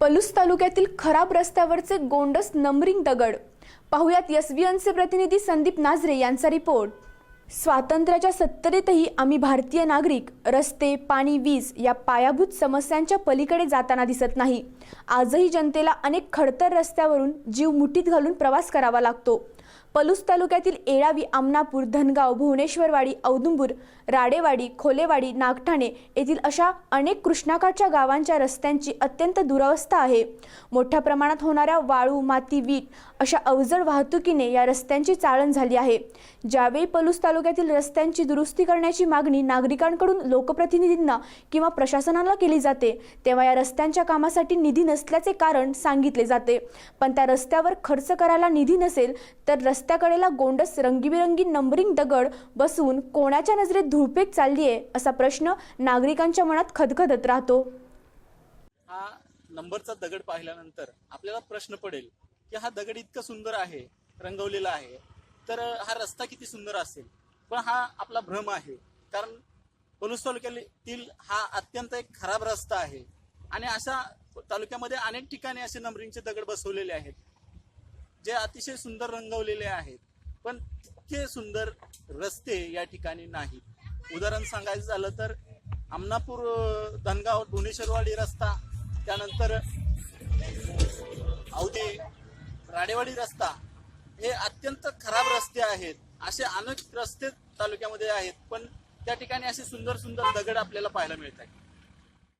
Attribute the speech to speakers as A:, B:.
A: पलूस तालुक्यातील खराब रस्त्यावरचे गोंडस नंबरिंग दगड. पाहुयात एसबीएनचे प्रतिनिधी संदीप नाझरे यांचा रिपोर्ट. स्वातंत्र्याच्या सत्तरेतही आम्ही भारतीय नागरिक रस्ते पाणी वीज या पायाभूत समस्यांच्या पलीकडे जाताना दिसत नाही. आजही जनतेला अनेक खडतर रस्त्यावरून जीव मुठीत घालून प्रवास करावा लागतो. पलूस तालुक्यातील येळावी आमनापूर धनगाव भुवनेश्वरवाडी औदुंबूर राडेवाडी खोलेवाडी नागठाणे येथील अशा अनेक कृष्णाकाठच्या गावांच्या रस्त्यांची अत्यंत दुरवस्था आहे. मोठ्या प्रमाणात होणाऱ्या वाळू माती वीट अशा अवजड वाहतुकीने या रस्त्यांची चाळण झाली आहे. ज्यावेळी पलूस तालुक्यातील रस्त्यांची दुरुस्ती करण्याची मागणी नागरिकांकडून लोकप्रतिनिधींना किंवा प्रशासनाला केली जाते तेव्हा या रस्त्यांच्या कामासाठी निधी नसल्याचे कारण सांगितले जाते. पण त्या रस्त्यावर खर्च करायला निधी नसेल तर रस्त्याकडेला गोंडस रंगीबिरंगी नंबरिंग दगड बसवून कोणाच्या नजरेत धुळपेक चालली आहे असा प्रश्न नागरिकांच्या मनात खदखदत राहतो.
B: हा नंबरचा दगड पाहिल्यानंतर आपल्याला प्रश्न पडेल की हा दगड इतका सुंदर आहे रंगवलेला आहे तर हा रस्ता किती सुंदर असेल? पण हा आपला भ्रम आहे. कारण पलूस तालुक्यातील हा अत्यंत एक खराब रस्ता आहे. आणि अशा तालुक्यामध्ये अनेक ठिकाणी असे नंबरिंगचे दगड बसवलेले आहेत जे अतिशय सुंदर रंगवलेले आहेत. पण तितके सुंदर रस्ते या ठिकाणी नाहीत. उदाहरण सांगायचं झालं तर आमनापूर धनगाव भुवनेश्वरवाडी रस्ता त्यानंतर अवधी राडेवाडी रस्ता हे अत्यंत खराब रस्ते आहेत. असे अनेक रस्ते तालुक्यामध्ये आहेत पण त्या ठिकाणी असे सुंदर सुंदर दगड आपल्याला पाहायला मिळत आहेत